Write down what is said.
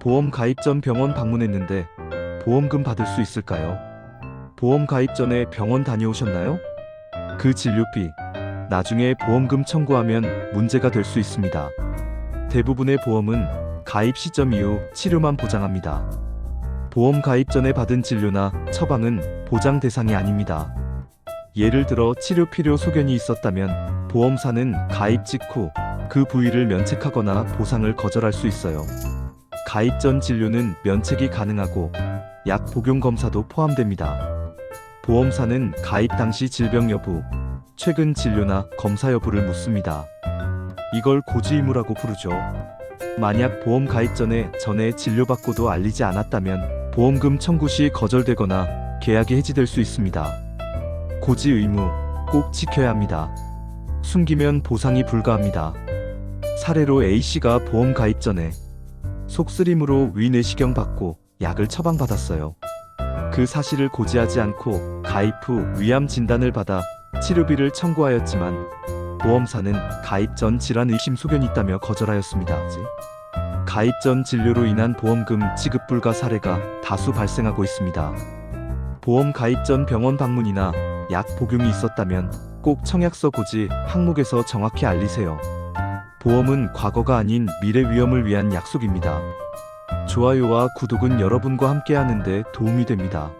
보험 가입 전 병원 방문했는데 보험금 받을 수 있을까요? 보험 가입 전에 병원 다녀오셨나요? 그 진료비 나중에 보험금 청구하면 문제가 될 수 있습니다. 대부분의 보험은 가입 시점 이후 치료만 보장합니다. 보험 가입 전에 받은 진료나 처방은 보장 대상이 아닙니다. 예를 들어 치료 필요 소견이 있었다면 보험사는 가입 직후 그 부위를 면책하거나 보상을 거절할 수 있어요. 가입 전 진료는 면책이 가능하고 약 복용 검사도 포함됩니다. 보험사는 가입 당시 질병 여부, 최근 진료나 검사 여부를 묻습니다. 이걸 고지 의무라고 부르죠. 만약 보험 가입 전에 전에 진료받고도 알리지 않았다면 보험금 청구 시 거절되거나 계약이 해지될 수 있습니다. 고지 의무 꼭 지켜야 합니다. 숨기면 보상이 불가합니다. 사례로 A씨가 보험 가입 전에 속쓰림으로 위내시경 받고 약을 처방받았어요. 그 사실을 고지하지 않고 가입 후 위암 진단을 받아 치료비를 청구하였지만 보험사는 가입 전 질환 의심 소견이 있다며 거절하였습니다. 가입 전 진료로 인한 보험금 지급 불가 사례가 다수 발생하고 있습니다. 보험 가입 전 병원 방문이나 약 복용이 있었다면 꼭 청약서 고지 항목에서 정확히 알리세요. 보험은 과거가 아닌 미래 위험을 위한 약속입니다. 좋아요와 구독은 여러분과 함께 하는데 도움이 됩니다.